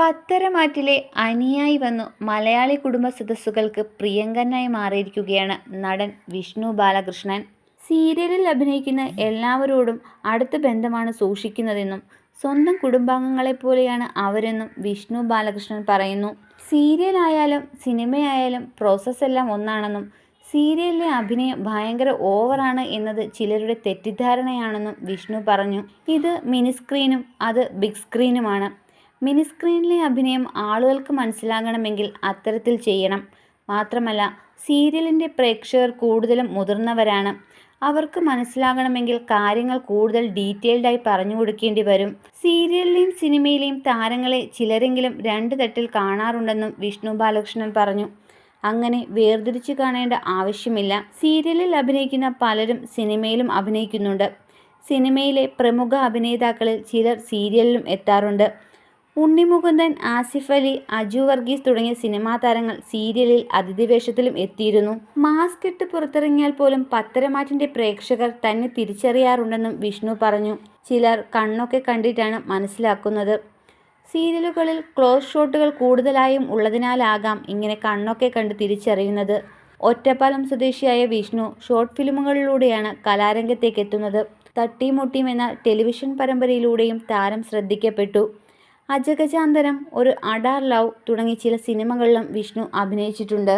പത്തരമാറ്റിലെ അനിയായി വന്നു മലയാളി കുടുംബ സദസ്സുകൾക്ക് പ്രിയങ്കരനായി മാറിയിരിക്കുകയാണ് നടൻ വിഷ്ണു ബാലകൃഷ്ണൻ. സീരിയലിൽ അഭിനയിക്കുന്ന എല്ലാവരോടും അടുത്ത ബന്ധമാണ് സൂക്ഷിക്കുന്നതെന്നും സ്വന്തം കുടുംബാംഗങ്ങളെപ്പോലെയാണ് അവരെന്നും വിഷ്ണു ബാലകൃഷ്ണൻ പറയുന്നു. സീരിയലായാലും സിനിമയായാലും പ്രോസസ്സെല്ലാം ഒന്നാണെന്നും സീരിയലിലെ അഭിനയം ഭയങ്കര ഓവറാണ് എന്നത് ചിലരുടെ തെറ്റിദ്ധാരണയാണെന്നും വിഷ്ണു പറഞ്ഞു. ഇത് മിനിസ്ക്രീനും അത് ബിഗ് സ്ക്രീനുമാണ്. മിനിസ്ക്രീനിലെ അഭിനയം ആളുകൾക്ക് മനസ്സിലാകണമെങ്കിൽ അത്തരത്തിൽ ചെയ്യണം. മാത്രമല്ല സീരിയലിന്റെ പ്രേക്ഷകർ കൂടുതലും മുതിർന്നവരാണ്. അവർക്ക് മനസ്സിലാകണമെങ്കിൽ കാര്യങ്ങൾ കൂടുതൽ ഡീറ്റെയിൽഡായി പറഞ്ഞു കൊടുക്കേണ്ടി വരും. സീരിയലിലെയും സിനിമയിലെയും താരങ്ങളെ ചിലരെങ്കിലും രണ്ട് തട്ടിൽ കാണാറുണ്ടെന്നും വിഷ്ണു ബാലകൃഷ്ണൻ പറഞ്ഞു. അങ്ങനെ വേർതിരിച്ചു കാണേണ്ട ആവശ്യമില്ല. സീരിയലിൽ അഭിനയിക്കുന്ന പലരും സിനിമയിലും അഭിനയിക്കുന്നുണ്ട്. സിനിമയിലെ പ്രമുഖ അഭിനേതാക്കളിൽ ചിലർ സീരിയലിലും എത്താറുണ്ട്. ഉണ്ണി മുകുന്ദൻ, ആസിഫ് അലി, അജു വർഗീസ് തുടങ്ങിയ സിനിമാ താരങ്ങൾ സീരിയലിൽ അതിഥി വേഷത്തിലും എത്തിയിരുന്നു. മാസ്ക് ഇട്ട് പുറത്തിറങ്ങിയാൽ പോലും പത്തരമാറ്റിന്റെ പ്രേക്ഷകർ തന്നെ തിരിച്ചറിയാറുണ്ടെന്നും വിഷ്ണു പറഞ്ഞു. ചിലർ കണ്ണൊക്കെ കണ്ടിട്ടാണ് മനസ്സിലാക്കുന്നത്. സീരിയലുകളിൽ ക്ലോസ് ഷോട്ടുകൾ കൂടുതലായും ഉള്ളതിനാലാകാം ഇങ്ങനെ കണ്ണൊക്കെ കണ്ട് തിരിച്ചറിയുന്നത്. ഒറ്റപ്പാലം സ്വദേശിയായ വിഷ്ണു ഷോർട്ട് ഫിലിമുകളിലൂടെയാണ് കലാരംഗത്തേക്കെത്തുന്നത്. തട്ടിമുട്ടിയും എന്ന ടെലിവിഷൻ പരമ്പരയിലൂടെയും താരം ശ്രദ്ധിക്കപ്പെട്ടു. അജഗജാന്തരം, ഒരു അഡാർ ലവ് തുടങ്ങി ചില സിനിമകളിലും വിഷ്ണു അഭിനയിച്ചിട്ടുണ്ട്.